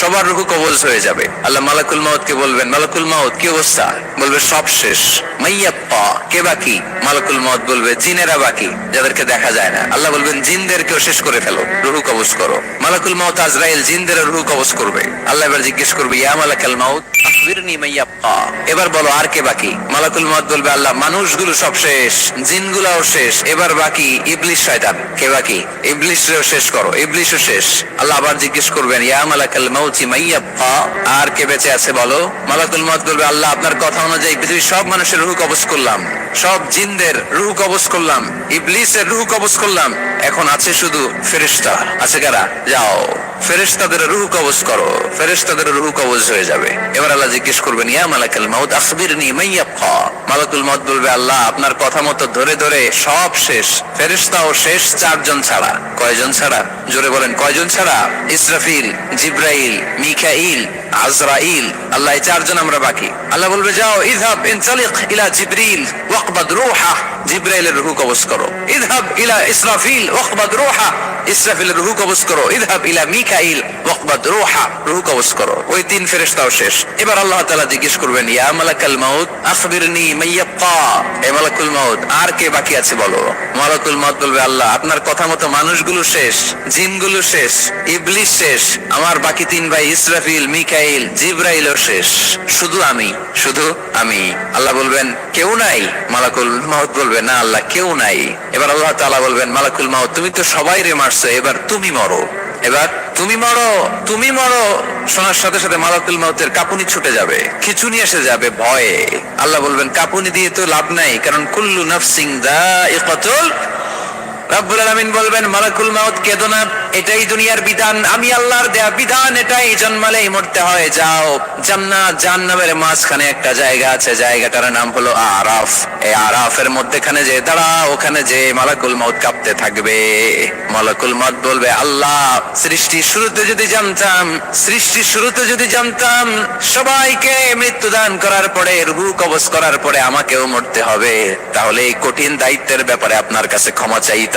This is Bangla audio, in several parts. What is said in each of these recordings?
সবার রুহু কবজ হয়ে যাবে। আল্লাহ মালাকুল মাউত কে বলবেন, মালাকুল মাউত, কি অবস্থা? বলবে, সব শেষ। মাইয়াপ্পা, কে বাকি মালাকুল মাউত বলবে, জিনেরা বাকি যাদেরকে দেখা যায় না। আল্লাহ বলবেন, জিনদেরকেও শেষ করে ফেলো, রুহু কবজ করো। মালাকুল মাউত আজরাইল জিনদের রুহু কবজ করবে। আল্লাহ এবার জিজ্ঞেস করবে, ইয়া মালাকাল মাউত, আখবিরনি মাইয়াপ্পা? এবার বলো, আর কে বাকি মালাকুল মাউত বলবে, আল্লাহ, মানুষগুলো সব শেষ, জিনগুলাও শেষ, এবার বাকি ইবলিশ শয়তান, কে বাকি ইবলিশও শেষ করো, ইবলিশও শেষ। আল্লাহ আবার জিজ্ঞেস করবেন, ইয়া মালাকাল মাউতি মাইয়াপ্পা আর কে বেঁচে আছে বলো? মালাকুল মত বলবে, আল্লাহ, আপনার কথা অনুযায়ী পৃথিবীর সব মানুষের রুহ কবজ করলাম। সব জিনদের রুহ কবজ করলাম। ইবলিসের রুহ কবজ করলাম। এখন আছে শুধু ফেরেশতা। আছে কারা? যাও। ফেরেশতাদের রুহ কবজ করো, ফেরেশতাদের রুহ কবজ হয়ে যাবে। এবার আল্লাহ জিজ্ঞেস করবেন, ইয়া মালাকুল মাউত, আখবিরনি মাইয়াফা মালাকুল মাউত বলবে, আল্লাহ, আপনার কথা মতো ধরে ধরে সব শেষ, ফেরেশতাও শেষ চারজন ছাড়া। কয়জন ছাড়া? জোরে বলেন, কয়জন ছাড়া? ইসরাফিল, জিব্রাইল, মিকাইল আজরাইল। আল্লাহ চারজন আমরা বাকি। আল্লাহ বলবে, যাও ইলা ওয়াকবাদ জিব্রাইলের রূহ করো। ইলা ইসরাফিল, ওয়াকবাদ ইসরাফিলের রূহ করো। ইলা মিকাইল, ওয়াকবাদ রূহা। করো। ওই তিন ফেরেশতাও শেষ। এবার আল্লাহ তাআলা জিজ্ঞেস করবেন, ইয়া মালাকাল মাউত, আখবিরনি এ মালাকুল মাউত, আর কে বাকি আছে বলো? মালাকুল মাউত বলবে, আল্লাহ, আপনার কথা মতো মানুষগুলো শেষ, জিনগুলো শেষ, ইবলিস শেষ। আমার বাকি তিন ভাই ইসরাফিল, মিকাইল জিব্রাইলও শেষ। শুধু আমি শুধু আমি। আল্লাহ বলবেন, কেউ নাই? মালাকুল মাউত বলবে না আল্লাহ, কেউ নাই। এবার আল্লাহ তাআলা বলবেন, মালাকুল মাউত, তুমি তো সবাই রে মারছো, এবার তুমি মরো। এবার, তুমি মরো তুমি মরো। শোনার সাথে সাথে মালাকুল মাউতের কাপুনি ছুটে যাবে খিচুনি এসে যাবে ভয়ে। আল্লাহ বলবেন, কাপুনি দিয়ে তো লাভ নাই, কারণ কুল্লু নাফসিং দাইকাতুল রব্বুল আলামিন বলবেন, মালাকুল মাউত কেঁদো না এটাই দুনিয়ার বিধান। আমি আল্লাহর দেয়া বিধান, এটাই মরতে হয়। যাও মাঝখানে একটা জায়গা আছে, জায়গাটার নাম হলো আরাফ। এই আরাফের মধ্যেখানে যে দাঁড়া ওখানে যে মালাকুল মাউত কাঁপতে থাকবে। মালাকুল মাউত বলবে, আল্লাহ, সৃষ্টির শুরুতে যদি জানতাম, সৃষ্টির শুরুতে যদি জানতাম, সবাইকে মৃত্যুদান করার পরে, রুহু কবজ করার পরে আমাকেও মরতে হবে। তাহলে এই কঠিন দায়িত্বের ব্যাপারে আপনার কাছে ক্ষমা চাইতাম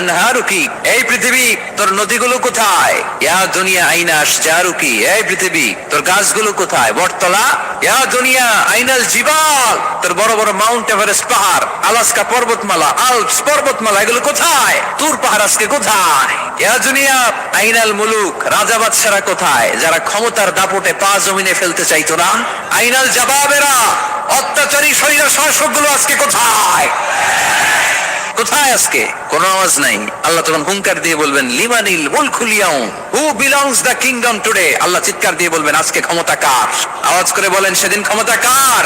আনহারুকি, এই পৃথিবী, তোর নদীগুলো কোথায়? ইয়া দুনিয়া আইনা আশজারুকি, এই পৃথিবী, তোর গাছগুলো কোথায়? বটতলা? ইয়া দুনিয়া আইনাল জিবাল, তোর বড় বড় মাউন্ট এভারেস্ট পাহাড়, আলাস্কা পর্বতমালা, আলপস পর্বতমালা, এগুলো কোথায়? তুর পাহাড় আজকে কোথায়? ইয়া দুনিয়া আইনাল মুলুক, রাজা বাদশারা কোথায়? যারা ক্ষমতার দাপটে পা জমিনে ফেলতে চাইতো না? আইনাল জবাবেরা, অত্যাচারী শরীর শাসকগুলো আজকে কোথায়? কোথায় আজকে? কোনো আওয়াজ নাই। আল্লাহ তখন হুঙ্কার দিয়ে বলবেন লিমানিল মুলখুলিয়াও who belongs the kingdom today আল্লাহ চিৎকার দিয়ে বলবেন, আজকে ক্ষমতা কার? আওয়াজ করে বলেন, সেদিন ক্ষমতা কার?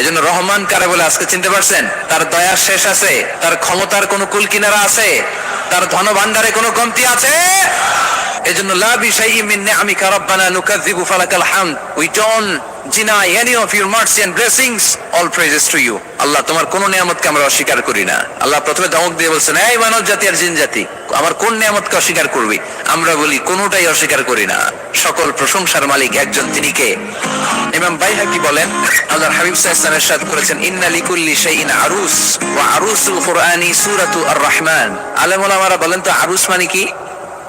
এজন্য রহমান কারে বলে আজকে চিনতে পারছেন, তার দয়া শেষ আছে, তার ক্ষমতার কোনো কুল কিনারা আছে, তার ধন ভান্ডারে কোনো কমতি আছে? এজন্য ফালাকাল we deny any of your mercy and blessings, all praises to you. আল্লাহ, তোমার কোন নিয়ামতকে আমরা অস্বীকার করি না। আল্লাহ প্রথমে ধমক দিয়ে বলছেন, এই মানব জাতি আর জিন জাতি, আমার কোন নিয়ামতকে অস্বীকার করবি? আমরা বলি, কোনটাই অস্বীকার করি না। সকল প্রশংসার মালিক একজন তিনি কে? ইমাম বাইহাকি বলেন, আল্লাহর হাবিব ইরশাদ করেছেন, ইন্না লিকুল্লি শাইইন আরুস, ওয়া আরুসুল কুরআনি সূরাতু আর রহমান আলেম ওলামারা বলেন তো, আরুস মানে কি?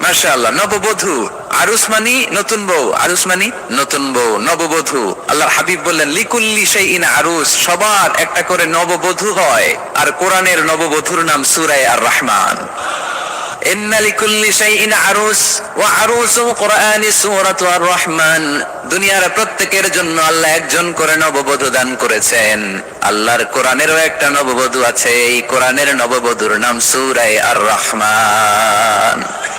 মাশাআল্লাহ, নববধূ আরুস মানি নতুন বউ আরুস মানি নতুন বউ, নববধূ। আল্লাহর হাবিব বললেন, লিকুল্লি শাইইন আরুস সবার একটা করে নববধূ হয়। আর কোরআনের নববধূর নাম সূরা আর আর রহমান দুনিয়ার প্রত্যেকের জন্য আল্লাহ একজন করে নববধূ দান করেছেন। আল্লাহর কোরআনেরও একটা নববধূ আছে, এই কোরআনের নববধূর নাম সুরাই আর রহমান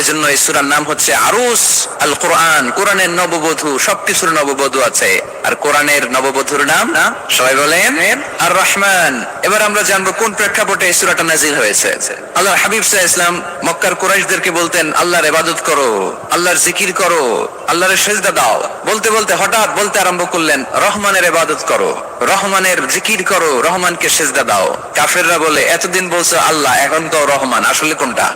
এজন্য এই সূরার নাম হচ্ছে আরুস আল কোরআন কোরআনের নববধূ, সবকিছুর নববধূ আছে। আর কোরআনের নববধূর নাম না? সবাই বলেন? আর রহমান এবার আমরা জানব কোন প্রেক্ষাপটে এই সূরাটা নাজিল হয়েছে। আল্লাহর হাবিব আলাইহি ইসলাম মক্কার কুরাইশদেরকে বলতেন, আল্লাহর ইবাদত করো, আল্লাহর জিকির করো, আল্লাহর সেজদা দাও। বলতে বলতে হঠাৎ বলতে আরম্ভ করলেন, রহমানের ইবাদত করো, রহমানের জিকির করো, রহমানকে সেজদা দাও। কাফেররা বলে, এতদিন বলছো আল্লাহ, এখন তো রহমান, আসলে কোনটা?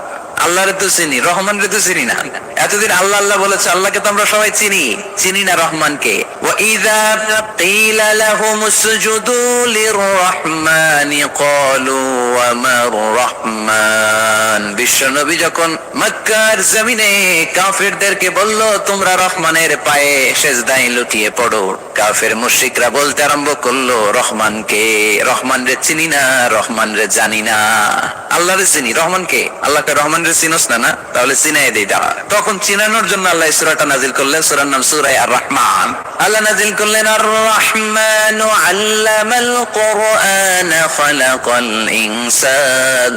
আল্লাহরে তো চিনি রহমান রে তো চিনি না এতদিন আল্লাহ আল্লাহ বলেছে আল্লাহকে তো আমরা সবাই চিনি চিনি না রহমানকে وَإِذَا قِيلَ لَهُمُ اسْجُدُوا لِلرَّحْمَنِ قَالُوا وَمَا الرَّحْمَنُ বিশ্বনবী যখন মক্কার জমিনে কাফেরদেরকে বলল তোমরা রহমানের পায়ে সেজদায় লুটিয়ে পড়ো কাফের মুশরিকরা বলতে আরম্ভ করলো রহমানকে রহমান রে চিনি না রহমান রে জানি না আল্লাহ রে চিনি রহমানকে আল্লাহকে রহমান রে চিনোস না তাহলে চিনাই তখন চিনানোর জন্য আল্লাহ সূরাটা নাজিল করলেন, সূরার নাম সূরা আর রহমান আল্লাহ নাজিল করলেন আর রহমান আল্লামাল কোরআন খালাকাল ইনসান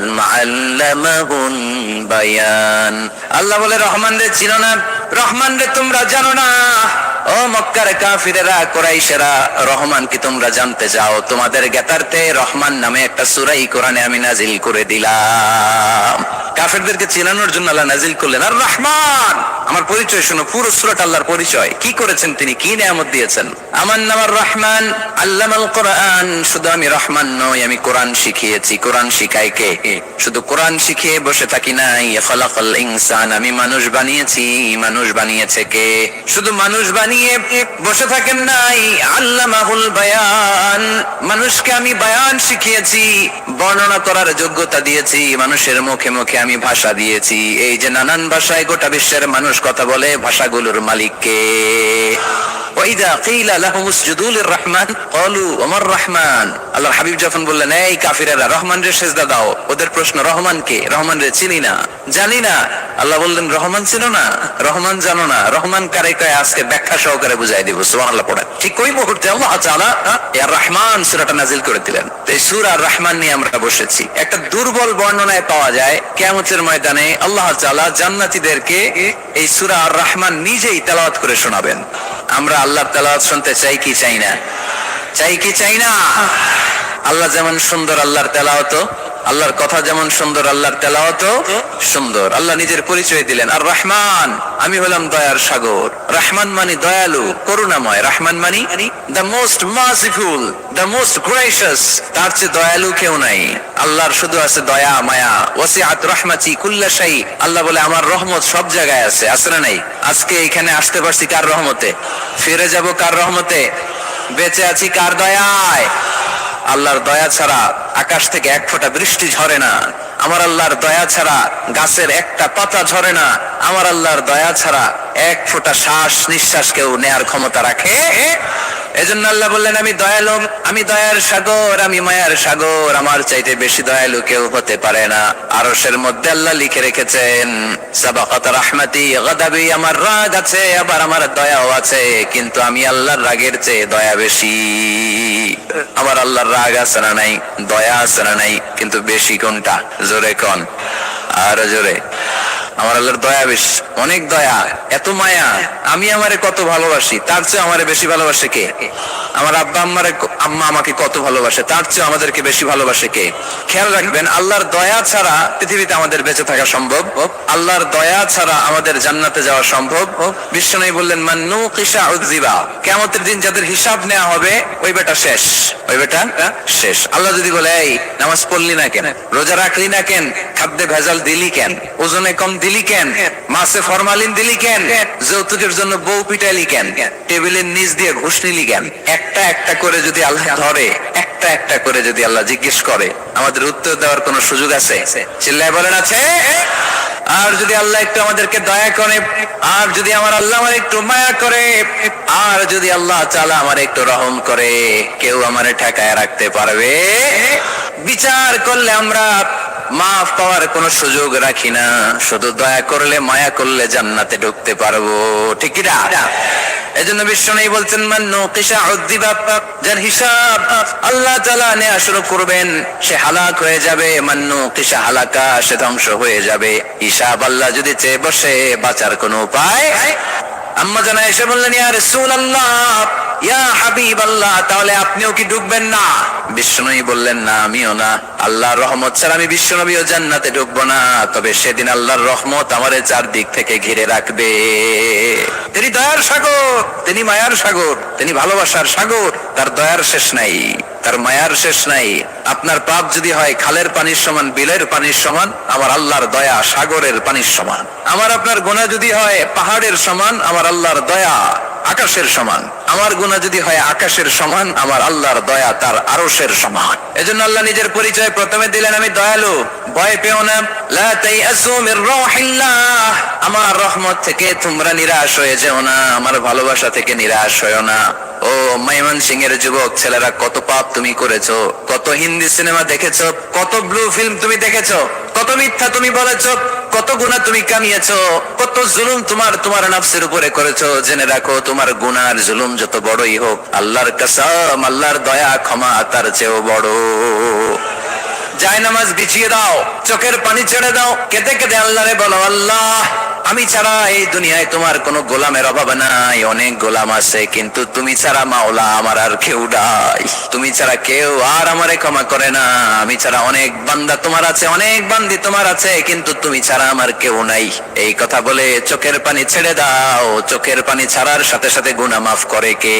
বায়ান। আল্লাহ বলে রহমান রে চিনো না। রহমান রে তোমরা জানো না। ও মক্কার কাফিরেরা, কোরাইশেরা তোমরা জানতে তোমাদের রহমান নামে একটা সুরাই কোরআনে আমি নাজিল করে দিলাম। কাফেরদেরকে জন্য আল্লাহ নাজিল করলেন, আর রহমান, আমার পরিচয় শোনো, পুরো সুরাট আল্লাহর পরিচয়। কি করেছেন তিনি? কি নিয়ামত দিয়েছেন? আমার নাম আর রহমান, আল্লামাল কোরআন। শুধু আমি রহমান নই, আমি কোরআন শিখিয়েছি। কোরআন শিখাই কে? শুধু কোরআন শিখিয়ে বসে থাকি নাই। খলাকল ইনসান, আমি মানুষ বানিয়েছি। মানুষ বানিয়েছে কে? শুধু মানুষ বানিয়ে বসে থাকেন নাই আল্লামাহুল বায়ান। মানুষকে আমি বায়ান শিখিয়েছি, বর্ণনা করার যোগ্যতা দিয়েছি, মানুষের মুখে মুখে আমি ভাষা দিয়েছি। এই যে নানান ভাষায় গোটা বিশ্বের মানুষ কথা বলে, ভাষাগুলোর মালিককে। লিররহমান ক্বালু ওমার রহমান। হাবিব যখন বললেন, এই কাফিরেরা রহমান রে দাও। ওদের প্রশ্ন, রহমান কে? রহমান রে চিনি না। জানি না। আল্লাহ বললেন, রহমান চিনো না? রহমান জানো না। রহমান কারে কয় আজকে ব্যাখ্যা সহকারে বুঝাই দিব, সুবহানাল্লাহ পড়ে। ঠিক ওই মুহূর্তে আল্লাহ তাআলা ইয়া রহমান সূরাটা নাজিল করে দিলেন। এই সূরা রহমান নিয়ে আমরা বসেছি। একটা দুর্বল বর্ণনায় পাওয়া যায়, কিয়ামতের ময়দানে আল্লাহ তাআলা জান্নাতীদেরকে এই সূরা আর রহমান নিজেই তেলাওয়াত করে শোনাবেন। আমরা আল্লাহর তেলাওয়াত শুনতে চাই কি চাই না? চাই কি চাই না? আল্লাহ যেমন সুন্দর আল্লাহর তেলাওয়াত আল্লাহর কথা যেমন সুন্দর, আল্লাহর তেলাওয়াত সুন্দর। আল্লাহ নিজের পরিচয় দিলেন, আর রহমান, আমি হলাম দয়ার সাগর। রহমান মানে দয়ালু, করুণাময়। রহমান মানে the most merciful the most gracious তার চেয়ে দয়ালু কেউ নাই। আল্লাহর শুধু আছে দয়া, মায়া। ওয়াসিআত রহমাতি কুল্লা শাই। আল্লাহ বলে, আমার রহমত সব জায়গায় আছে আছে না নাই? আজকে এখানে আসতে পারছি কার রহমতে? ফিরে যাব কার রহমতে? বেঁচে আছি কার দয়ায়? আল্লাহর দয়া ছাড়া আকাশ থেকে এক ফোঁটা বৃষ্টি ঝরে না। আমার আল্লাহর দয়া ছাড়া গাছের একটা পাতা ঝরে না। আমার আল্লাহর দয়া ছাড়া এক ফোঁটা শ্বাস নিঃশ্বাস কেউ নেয়ার ক্ষমতা রাখে। এজন্য আল্লাহ বললেন, আমি দয়ালু, আমি দয়ার সাগর, আমি মায়ার সাগর, আমার চাইতে বেশি দয়ালু কেউ হতে পারে না। আরশের মধ্যে আল্লাহ লিখে রেখেছেন রাহমাতি, গাদাবি আমার রাগ আছে, আবার আমার দয়াও আছে, কিন্তু আমি আল্লাহর রাগের চেয়ে দয়া বেশি। আমার আল্লাহর রাগ আছে না নাই, দয়া আছে না নাই, কিন্তু বেশি কোনটা? জোরে কোন? আরও জোরে। আমার আল্লাহর দয়া বেশ, অনেক দয়া, এত মায়া, আমি আমারে কত ভালোবাসি, তার চেয়ে আমারে বেশি ভালোবাসে কে? আমার আব্বা আম্মারে আম্মা আমাকে কত ভালোবাসে, তার চেয়ে আমাদেরকে বেশি ভালোবাসে কে? খেয়াল রাখবেন, আল্লাহর দয়া ছাড়া পৃথিবীতে আমাদের বেঁচে থাকা সম্ভব। আল্লাহর দয়া ছাড়া আমাদের জান্নাতে যাওয়া সম্ভব। বিশ্বনবী বললেন মান্নু কিসা উদ্দিবা কেমতের দিন যাদের হিসাব নেওয়া হবে, ওই বেটা শেষ। ওই বেটা শেষ। আল্লাহ যদি বলে, এই, নামাজ পড়লি না কেন? রোজা রাখলি না কেন? খাদ্যে ভেজাল দিলি কেন? ওজনে কম দিলি কেন? মাসে ফরমালিন দিলি কেন? যৌতুকের জন্য বউ পিটাইলি কেন? টেবিলের নিচ দিয়ে ঘুষ নিলি কেন? একটা একটা করে যদি আল্লাহ ধরে, একটা একটা করে যদি আল্লাহ জিজ্ঞেস করে, আমাদের উত্তর দেওয়ার কোনো সুযোগ আছে? চিল্লায় বলেন আছে? আর যদি আল্লাহ একটু আমাদেরকে দয়া করে, আর যদি আমার আল্লাহ আমার একটু মায়া করে, আর যদি আল্লাহ চালা আমার একটু রহম করে, কেউ আমার ঠেকায় রাখতে পারবে? বিচার করলে আমরা মাফ পাওয়ার কোনো সুযোগ রাখি না। শুধু দয়া করলে মায়া করলে জান্নাতে ঢুকতে পারব। ঠিক কি না? এজন্য বিশ্ব নেই বলছেন মান্নু কিসা যার হিসাব আল্লাহ তাআলা নেওয়া শুরু করবেন সে হালাক হয়ে যাবে। মান্নু কিসা হালাকা সে ধ্বংস হয়ে যাবে। হিসাব আল্লাহ যদি চেয়ে বসে বাঁচার কোনো উপায় আম্মা জানা এসে বললেন, ইয়া রাসূলুল্লাহ, ইয়া হাবিবাল্লাহ, তাহলে আপনিও কি ঢুকবেন না? বিষ্ণুই বললেন, না, আমিও না। আল্লাহর রহমত ছাড়া আমি বিশ্বনবীও জান্নাতে ঢুকবো না। তবে সেদিন আল্লাহর রহমত আমারে চারদিক থেকে ঘিরে রাখবে। তিনি দয়ার সাগর, তিনি মায়ার সাগর, তিনি ভালোবাসার সাগর, তার দয়ার শেষ নাই। তার মায়ার শেষ নাই। আপনার পাপ যদি হয়, খালের পানির সমান, বিলের পানির সমান, আমার আল্লাহর দয়া সাগরের পানির সমান। আমার আপনার গোনা যদি হয়, পাহাড়ের সমান, আমার আল্লাহর দয়া আকাশের সমান। আমার গুণা যদি হয় আকাশের সমান, আমার আল্লাহর দয়া তার আরশের সমান। এজন্য আল্লাহ নিজের পরিচয় প্রথমে দিলেন, আমি দয়ালু, ভয় পেও না। লা তাইয়াসু মির রাহিল্লাহ আমার রহমত থেকে তোমরা নিরাশ হয়ে যেও না, আমার ভালোবাসা থেকে নিরাশ হয়েও না। ও মাইমান সিং এর যুবক, ছেলেরা, কত পাপ তুমি করেছ, কত হিন্দি সিনেমা দেখেছ, কত ব্লু ফিল্ম তুমি দেখেছ, কত মিথ্যা তুমি বলেছ কত গুণা তুমি কামিয়েছ, কত জুলুম তোমার তোমার নাফসের উপরে করেছ। জেনে রাখো, তোমার গুনার জুলুম যত বড়ই হোক, আল্লাহর কাসাম, আল্লাহর দয়া ক্ষমা তার চেয়েও বড়। যায় নামাজ বিছিয়ে দাও, চোখের পানি ছেড়ে দাও, কেঁদে কেঁদে আল্লাহরে বলো, আল্লাহ। আমি ছাড়া এই দুনিয়ায় তোমার কোনো গোলামের অভাব নাই। অনেক গোলাম আছে, কিন্তু তুমি ছাড়া মাওলা আমার আর কেউ নাই। তুমি ছাড়া কেউ আর আমারে ক্ষমা করে না। আমি ছাড়া অনেক বান্দা তোমার আছে, অনেক বান্দি তোমার আছে, কিন্তু তুমি ছাড়া আমার কেউ নাই। এই কথা বলে চোখের পানি ছেড়ে দাও। চোখের পানি ছাড়ার সাথে সাথে গুনাহ মাফ করে কে?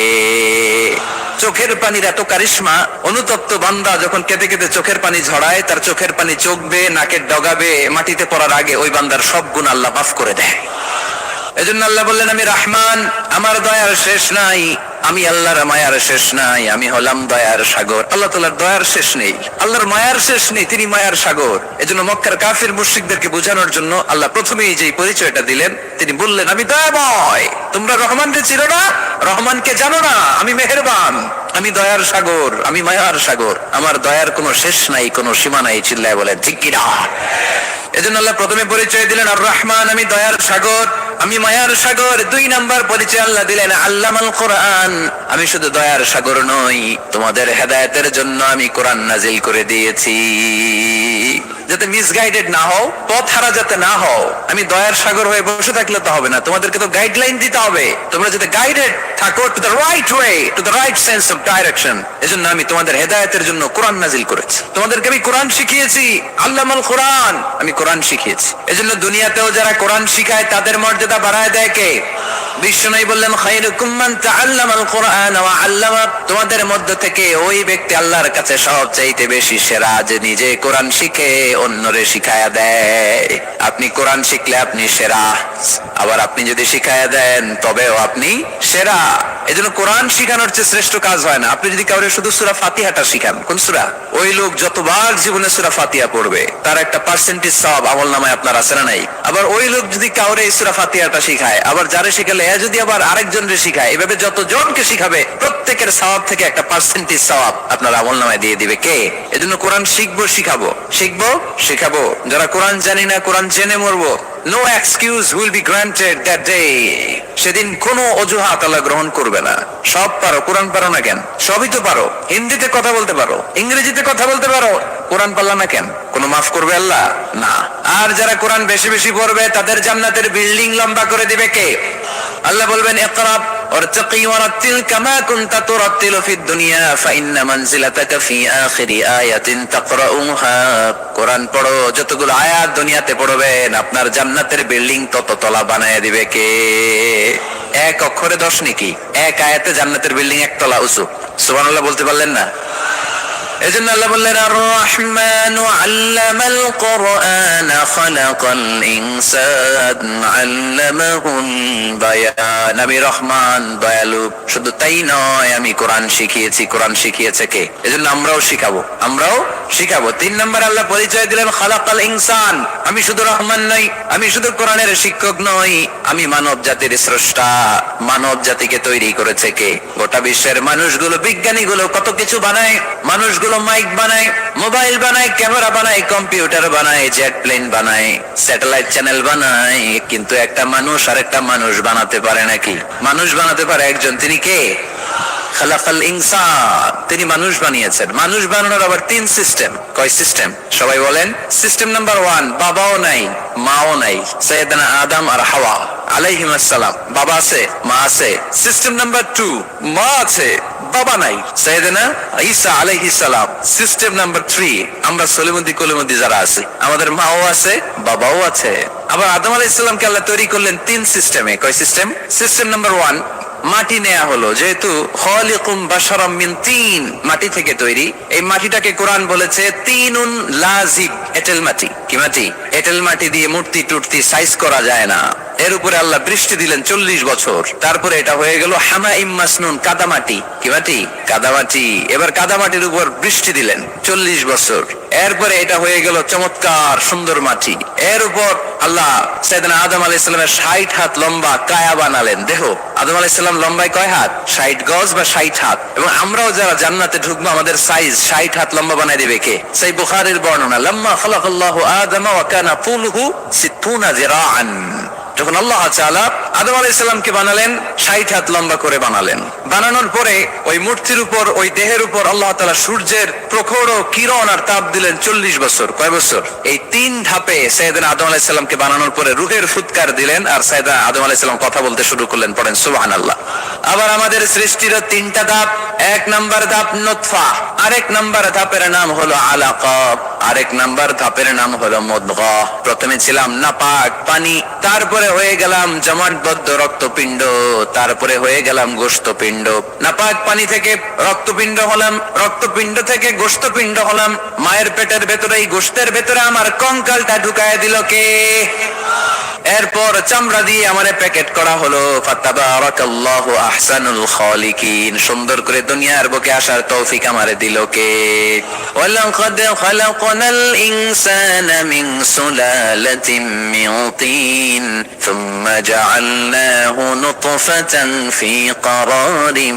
চোখের পানির এত কারিশমা, অনুতপ্ত বান্দা যখন কেঁদে কেঁদে চোখের পানি ঝরায়, তার চোখের পানি চোখবে, নাকের ডগাবে, মাটিতে পড়ার আগে ওই বান্দার সব গুণ আল্লাহ মাফ করে দেয়। এজন্য আল্লাহ বললেন, আমি রহমান, আমার দয়ার শেষ নাই। আমি আল্লাহর মায়ার শেষ নাই। আমি হলাম দয়ার সাগর। আল্লাহ দয়ার শেষ নেই। আল্লাহর মায়ার শেষ নেই, তিনি মায়ার সাগর। এজন্য মক্কার কাফির মুশরিকদেরকে বোঝানোর জন্য আল্লাহ প্রথমেই যে পরিচয়টা দিলেন, তিনি বললেন, আমি দয়াময়। তোমরা রহমানকে চিনো না, রহমানকে জানো না। আমি মেহেরবান। আমি দয়ার সাগর। আমি মায়ার সাগর। আমার দয়ার কোনো শেষ নাই, কোনো সীমা নাই, চিল্লায় বলে এজন্য আল্লাহ প্রথমে পরিচয় দিলেন আর রহমান আমি দয়ার সাগর, আমি মায়ার সাগর। দুই নাম্বার পরিচয় আল্লাহ দিলেন, আল্লামাল কোরআন, আমি শুধু দয়ার সাগর নই, তোমাদের হেদায়েতের জন্য আমি কোরআন নাজিল করে দিয়েছি। যাতে মিসগাইডেড না হও, পথ হারা যাতে না হও। আমি দয়ার সাগর হয়ে বসে থাকলে তো হবে না। তোমাদেরকে তো গাইডলাইন দিতে হবে। তোমরা যাতে গাইডেড থাকো to the right way to the right sense of direction এজন্য আমি তোমাদের হেদায়েতের জন্য কোরআন নাজিল করেছি। তোমাদেরকে আমি কোরআন শিখিয়েছি। আল্লামাল কোরআন। আমি কোরআন শিখিয়েছি। এজন্য দুনিয়াতেও যারা কোরআন শিখায়, তাদের মর্যাদা বাড়ায় দেয় কে? বিষ্ণু বললেন, খায়রুকুম মান তাআল্লামাল কোরআন ওয়া আল্লামা। তোমাদের মধ্য থেকে ওই ব্যক্তি আল্লাহর কাছে সবচাইতে বেশি সেরা যে নিজে কোরআন শিখে। অন্যরে শিখায়া দেয়। আপনি কোরআন শিখলে আপনি সেরা। আবার আপনি যদি শিখায়া দেন, তবেও আপনি সেরা। এজন্য কোরআন শিখানোর চেয়ে শ্রেষ্ঠ কাজ হয় না। আপনি যদি কাউরে শুধু সূরা ফাতিহাটা শিখান, কোন সূরা? ওই লোক যতবার জীবনে সূরা ফাতিহা পড়বে, তার একটা পার্সেন্টেজ সব আমল নামায় আপনার আছে না নাই? আবার ওই লোক যদি কাউরে এই সূরা ফাতিহাটা শিখায়, আবার যারে শিখালে, এ যদি আবার আরেকজনকে শিখায়, এভাবে যতজনকে শিখাবে, প্রত্যেকের সওয়াব থেকে একটা পার্সেন্টেজ সওয়াব আপনার আমল নামায় দিয়ে দিবে কে? এজন্য কোরআন শিখব, শিখাবো। শিখব শিখাবো। যারা কোরআন জানি না, কোরআন জেনে মরবো। No excuse will be granted that day সেদিন কোনো অজুহাত আল্লাহ গ্রহণ করবে না। সব পারো, কোরআন পারো না কেন? সবই তো পারো। হিন্দিতে কথা বলতে পারো, ইংরেজিতে কথা বলতে পারো, কোরআন পারলা না কেন? কোনো মাফ করবে আল্লাহ না আর যারা কোরআন বেশি বেশি পড়বে তাদের জান্নাতের বিল্ডিং লম্বা করে দিবে কে আল্লাহ বলবেন ইকরা وارتقي ورتل كما كنت ترتل في الدنيا فإن منزلتك في آخر آية تقرأها কোরআন পড়ো যতগুলো আয়াত দুনিয়াতে পড়বেন আপনার জান্নাতের বিল্ডিং তত তলা বানায় দিবে কে এক অক্ষরে দশ নাকি এক আয়াতে জান্নাতের বিল্ডিং এক তলা উঁচু সুবহানাল্লাহ বলতে পারলেন না এজন্য রহমান আমি শুধু নয় আমি শুধু রহমান নই, আমি শুধু কোরআনের শিক্ষক নই, আমি মানব জাতির স্রষ্টা। মানব জাতিকে তৈরি করেছে কে? গোটা বিশ্বের মানুষগুলো, বিজ্ঞানীগুলো কত কিছু বানায়, মানুষগুলো মাইক বানায় মোবাইল বানায় ক্যামেরা বানায় কম্পিউটার বানায় জেট প্লেন বানায় স্যাটেলাইট চ্যানেল বানায়, কিন্তু একটা মানুষ আর একটা মানুষ বানাতে পারে নাকি? মানুষ বানাতে পারে একজন, তিনি কে? খালাকাল ইনসান। তিনি মানুষ বানিয়েছেন। মানুষ বানানোর আবার তিন সিস্টেম কয় সিস্টেম সবাই বলেন সিস্টেম নাম্বার ওয়ান বাবাও নাই, মাও নাই সৈয়দনা আদম আর হাওয়া। আলাইহিম আসসালাম। বাবা আছে, মা আছে। সিস্টেম নাম্বার টু মা আছে, বাবা নাই। সৈয়দনা ঈসা আলাইহিস সালাম। সিস্টেম নাম্বার থ্রি আমরা সলিমুদ্দি কলিমুদ্দি যারা আছি, আমাদের মাও আছে, বাবাও আছে। আবার আদম আলাইহিস সালামকে আল্লাহ তৈরি করলেন তিন সিস্টেমে কয় সিস্টেম সিস্টেম নাম্বার ওয়ান মাটি নেয়া হলো। যেহেতু খলিকুম বাশারাম মিন তিন মাটি থেকে তৈরি, এই মাটিটাকে কোরআন বলেছে তিনুন লাজিব, এটেল মাটি। কি মাটি? এটেল মাটি দিয়ে মূর্তি টুর্তি সাইজ করা যায় না। এর উপরে আল্লাহ বৃষ্টি দিলেন চল্লিশ বছর। তারপরে এটা হয়ে গেল হামা ইম্মাসনুন কাদামাটি। কি মাটি? কাদামাটি। এবার কাদামাটির উপর বৃষ্টি দিলেন চল্লিশ বছর। এরপরে এটা হয়ে গেল চমৎকার সুন্দর মাটি। এর উপর আল্লাহ সাইদানা আদম আলাইহিস সালামের ষাট হাত লম্বা কায়া বানালেন। দেহ, আদম আলাইহিস সালাম লম্বায় কয় হাত? ষাট গজ বা ষাট হাত। এবং আমরাও যারা জান্নাতে ঢুকবো, আমাদের সাইজ ষাট হাত লম্বা বানাই দেবে কে? সেই বুখারীর বর্ণনা, লাম্মা খালাকাল্লাহু আদম ওয়া কানা তুলুহু সিত্তুনা জিরাআন যখন আল্লাহ তাআলা আদম আলাইহিস সালামকে বানালেন, ষাট হাত লম্বা করে বানালেন। বানানোর পরে ওই মূর্তির উপর, ওই দেহের উপর আল্লাহ তাআলা সূর্যের প্রখর কিরণ আর তাপ দিলেন চল্লিশ বছর। কয় বছর? এই তিন ধাপে সৈয়দিন আদম আলাইহিস সালামকে বানানোর পরে রুহের ফুৎকার দিলেন আর সৈয়দ আদম আলাইহিস সালাম কথা বলতে শুরু করলেন, পড়েন সুবহানাল্লাহ। আবার আমাদের সৃষ্টির তিনটা ধাপ, এক নাম্বার ধাপ নুতফা, আরেক নাম্বার ধাপের নাম হলো আলাকা আরেক নাম্বার ধাপের নাম হলো মুদগা। প্রথমে ছিলাম নাপাক, পানি, তারপরে হয়ে গেলাম জমাটবদ্ধ রক্তপিণ্ড, তারপরে হয়ে গেলাম গোস্তপিণ্ড নাপাক পানি থেকে রক্তপিণ্ড হলাম, রক্তপিণ্ড থেকে গোস্তপিণ্ড হলাম। মায়ের পেটের ভেতরে গোস্তের ভেতরে আমার কঙ্কালটা ঢুকায় দিল কে? এরপর চামড়া দিয়ে আমারে প্যাকেট করা হলো আহসানুল খালিকিন। সুন্দর করে দুনিয়ার বুকে আসার তৌফিক আমারে দিল কে? ওয়ালাকাদ খালাকনাল ইনসানা মিন সুলালাতিন মিন তিন। ثم جعلناه نطفة في قرار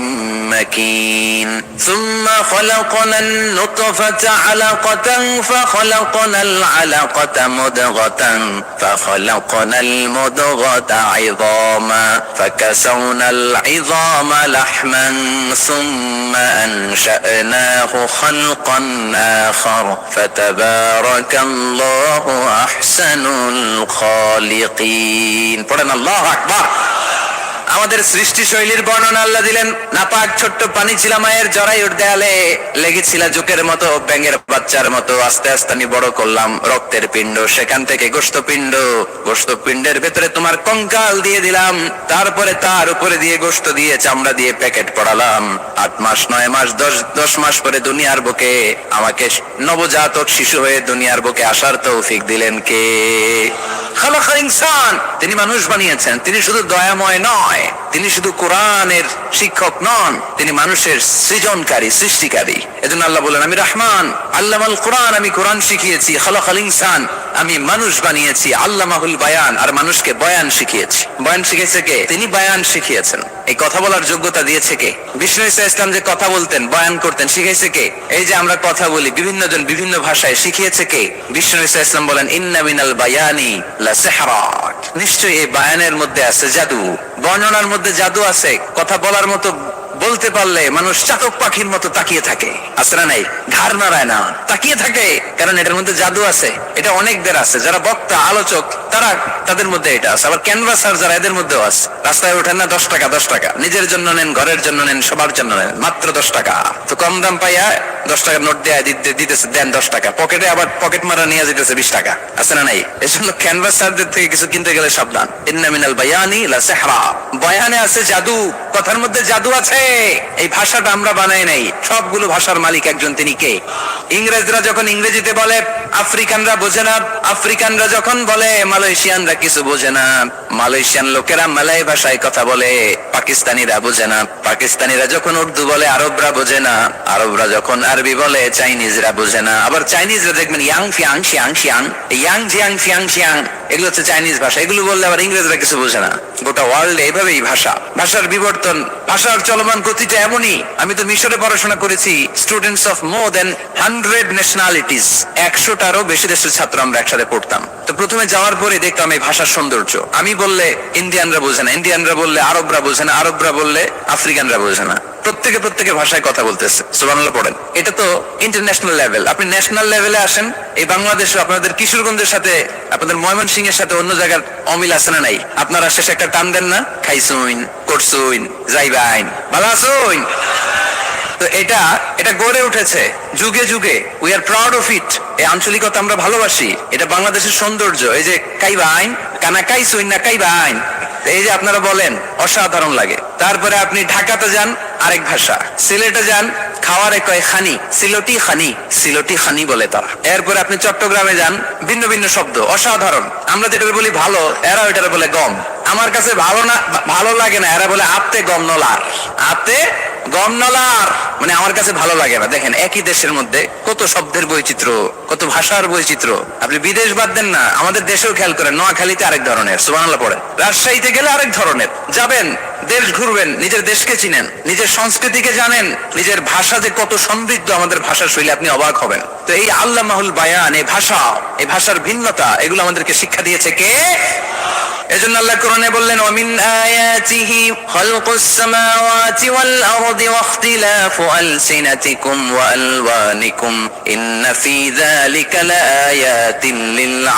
مكين. ثم خلقنا النطفة علقة فخلقنا العلقة مدغة فخلقنا المدغة عظاما فكسونا العظام لحما ثم أنشأناه خلقا آخر. فتبارك الله أحسن الخالقين. পড়েন আল্লাহ আকবার। আমাদের সৃষ্টি শৈলীর বর্ণনা আল্লাহ দিলেন, নাপাক ছোট্ট পানি ছিল মায়ের জরায়ুর দেয়ালে, লেগেছিল জোকের মতো, ব্যাঙের বাচ্চার মতো, আস্তে আস্তে আমি বড় করলাম রক্তের পিণ্ড, সেখান থেকে গোস্ত পিণ্ড গোস্ত পিণ্ডের ভেতরে তোমার কঙ্কাল দিয়ে দিলাম, তারপরে তার উপরে দিয়ে গোস্ত দিয়ে চামড়া দিয়ে প্যাকেট পড়ালাম। আট মাস, নয় মাস, দশ দশ মাস পরে দুনিয়ার বুকে আমাকে নবজাতক শিশু হয়ে দুনিয়ার বুকে আসার তৌফিক দিলেন কে? খালাকাল ইনসান, তিনি মানুষ বানিয়েছেন, তিনি শুধু দয়াময় নয় তিনি শুধু কোরআনের শিক্ষক নন, তিনি মানুষের সৃজনকারী, সৃষ্টিকারী। এজন্য আল্লাহ বলেন, আমি রহমান, আল্লামাল কোরআন, আমি কোরআন শিখিয়েছি, খালাকাল ইনসান, আমি মানুষ বানিয়েছি, আল্লামাহুল বায়ান, আর মানুষকে বয়ান শিখিয়েছি। বয়ান শিখেছে কে? তিনি বয়ান শিখিয়েছেন। এই কথা বলার যোগ্যতা দিয়েছে কে? বিষ্ণু ইসা ইসলাম যে কথা বলতেন, বয়ান করতেন, শিখেছে কে? এই যে আমরা কথা বলি, বিভিন্ন জন বিভিন্ন ভাষায় শিখিয়েছে কে? বিষ্ণু ইসা ইসলাম বলেন, ইন্না বায়ানি লা নিশ্চয়ই এই বায়ানের মধ্যে আছে জাদু। বর্ণনার মধ্যে জাদু আছে কথা বলার মতো বলতে পারলে মানুষ চাতক পাখির মতো তাকিয়ে থাকে। না নাই ঘাড় নাড়ায় না। তাকিয়ে থাকে। কারণ এটার মধ্যে জাদু আছে। এটা অনেকদের আছে। যারা বক্তা, আলোচক, তারা তাদের মধ্যে এটা আছে। আবার ক্যানভাসার যারা এদের মধ্যেও আছে। রাস্তায় ওঠেন না, দশ টাকা দশ টাকা। নিজের জন্য নেন, ঘরের জন্য নেন, সবার জন্য নেন, মাত্র দশ টাকা। তো কম দাম পাইয়া দশ টাকা নোট দেয়া দিতে- দিতেছে, দেন দশ টাকা। পকেটে আবার পকেট মারা নিয়ে যেতেছে বিশ টাকা। আছে না নাই? এই জন্য ক্যানভাসারদের থেকে কিছু কিনতে গেলে সাবধান। ইন্না মিনাল বায়ানি লা সেহরা। বয়ানে আছে জাদু। কথার মধ্যে জাদু আছে। এই ভাষাটা আমরা বানাই নাই। সবগুলো ভাষার মালিক একজন তিনি কে? ইংরেজরা যখন ইংরেজিতে বলে, আফ্রিকানরা বোঝে না। আফ্রিকানরা যখন বলে, মালয়েশিয়ানরা কিছু বোঝে না। মালয়েশিয়ান লোকেরা মালয় ভাষায় কথা বলে, পাকিস্তানিরা বোঝে না। পাকিস্তানিরা যখন উর্দু বলে, আরবরা বোঝে না। আরবরা যখন আরবি বলে, চাইনিজরা বোঝে না। আবার চাইনিজরা দেখবেন, ইয়াং ফিয়াং, শিয়াং শিয়াং। ইয়াং, জিয়াং, ফিয়াং, শিয়াং, এগুলো হচ্ছে চাইনিজ ভাষা। এগুলো বললে আবার ইংরেজরা কিছু বোঝে না। গোটা ওয়ার্ল্ডে এভাবেই ভাষা। ভাষার বিবর্তন, ভাষার চলমান গতিটা এমনই। আমি তো মিশরে পড়াশোনা করেছি students of more than hundred nationalities একশোটারও বেশি দেশের ছাত্র আমরা একসাথে পড়তাম। তো প্রথমে যাওয়ার পরে দেখতাম এই ভাষার সৌন্দর্য। আমি বললে ইন্ডিয়ানরা বোঝে না, ইন্ডিয়ানরা বললে আরবরা বোঝে না, আরবরা বললে আফ্রিকানরা বোঝে না। প্রত্যেকে প্রত্যেকের ভাষায় কথা বলতেছে, সুবহানাল্লাহ পড়েন। এটা তো ইন্টারন্যাশনাল লেভেল আপনি ন্যাশনাল লেভেলে আসেন, এই বাংলাদেশে আপনাদের কিশোরগঞ্জের সাথে, আপনাদের ময়মনসিং এর সাথে অন্য জায়গার অমিল আছে না নাই? আপনারা শেষে একটা টান দেন না খাইছুইন করছুইন যাইবাইন ভালো আসুইন তো এটা এটা গড়ে উঠেছে যুগে যুগে। We are proud of it এই আঞ্চলিকতা আমরা ভালোবাসি। এটা বাংলাদেশের সৌন্দর্য। এই যে কাইবা আইন কানা কাইসুইন না কাইবা আইন এই যে আপনারা বলেন, অসাধারণ লাগে। তারপরে আপনি ঢাকাতে যান, আরেক ভাষা। সিলেটে যান, খাওয়ারে কয় খানি, সিলটি খানি সিলটি খানি বলে তারা। এরপরে আপনি চট্টগ্রামে যান, ভিন্ন ভিন্ন শব্দ, অসাধারণ। আমরা যেটা বলি ভালো এরা ওইটা বলে গম। আমার কাছে ভালো না, ভালো লাগে না, এরা বলে আপতে গম নলার। আপতে গম নলার মানে আমার কাছে ভালো লাগে না। দেখেন, একই দেশের মধ্যে কত শব্দের বৈচিত্র্য, কত ভাষার বৈচিত্র্য। আপনি বিদেশ বাদ দেন না, আমাদের দেশেও খেয়াল করেন, নোয়াখালীতে আরেক ধরনের রাজশাহীতে গেলে আরেক ধরনের। যাবেন, দেশ ঘুরবেন, নিজের দেশকে চিনেন, নিজের সংস্কৃতিকে জানেন, নিজের ভাষা যে কত সমৃদ্ধ আমাদের ভাষা শৈলী, আপনি অবাক হবেন। তো এই আল্লাহ মাহুল বায়ান, এই ভাষা, এই ভাষার ভিন্নতা, এগুলো আমাদেরকে শিক্ষা দিয়েছে কে? এজন্য আল্লাহ কোরআনে বললেন ওমিন আয়াতিহি খালকুস সামাওয়াতি ওয়াল আরদি ইখতিলাফু আলসিনাতিকুম ওয়া আলওয়ানিকুম ইন্না ফি যালিকা লাআয়াতিন লিল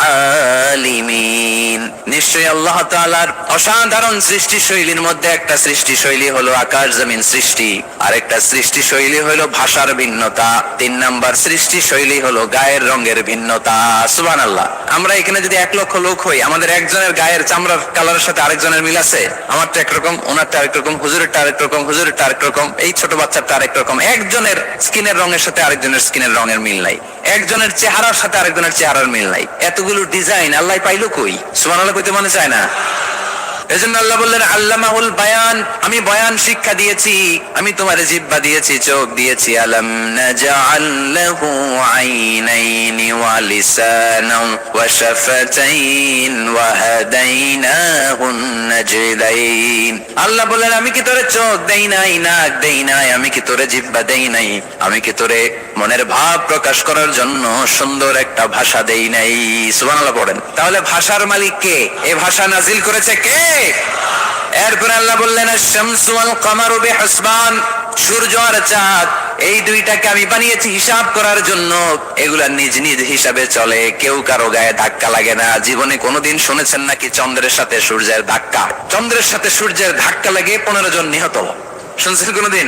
নিশ্চয়ই আল্লাহ তাআলার অসাধারণ সৃষ্টি শৈলীর মধ্যে একটা সৃষ্টি শৈলী হলো আকাশ জমিন সৃষ্টি, আরেকটা সৃষ্টি শৈলী হলো ভাষার ভিন্নতা, তিন নাম্বার সৃষ্টি শৈলী হলো গায়ের রঙের ভিন্নতা। সুবহানাল্লাহ। আমরা এখানে যদি এক লক্ষ লোক হই, আমাদের একজনের গায়ের চামড়ার কালারের সাথে আরেকজনের মিল আছে? আমারটা একরকম, ওনারটা আরেক রকম হুজুরেরটা আরেক রকম হুজুরেরটা আরেক রকম এই ছোট বাচ্চাটা আরেক রকম। একজনের স্কিনের রঙের সাথে আরেকজনের স্কিনের রঙের মিল নাই। একজনের চেহারার সাথে আরেকজনের চেহারার মিল নাই। এতগুলো ডিজাইন আল্লাহ পাইলো কই? সুমান আল্লাহ কইতে মনে চায় না। এজন্য আল্লাহ বললেন, আল্লামাহুল বায়ান, আমি বয়ান শিক্ষা দিয়েছি, আমি তোমার জিব্বা দিয়েছি, চোখ দিয়েছি। আলাম আইনাইনি ওয়া ওয়া শাফাতাইন ওয়া হাদাইনাহুন নাজদাইন আল্লাহ বললেন, আমি কি তোরে চোখ দেই নাই, নাক দেই নাই? আমি কি তোরে জিব্বা দেই নাই? আমি কি তোরে মনের ভাব প্রকাশ করার জন্য সুন্দর একটা ভাষা দেই নাই? সুবহানাল্লাহ পড়েন। তাহলে ভাষার মালিক কে? এই ভাষা নাজিল করেছে কে? এরপর আল্লাহ বললেন শামসু ওয়াল কামারু বিহিসবান। সূর্য আর চাঁদ, এই দুইটাকে আমি বানিয়েছি হিসাব করার জন্য। এগুলা নিজ নিজ হিসাবে চলে। কেউ কারও গায়ে ধাক্কা লাগে না। জীবনে কোনোদিন শুনেছেন নাকি চন্দ্রের সাথে সূর্যের ধাক্কা? চন্দ্রের সাথে সূর্যের ধাক্কা লাগে পনেরো জন নিহত। শুনছেন কোনদিন?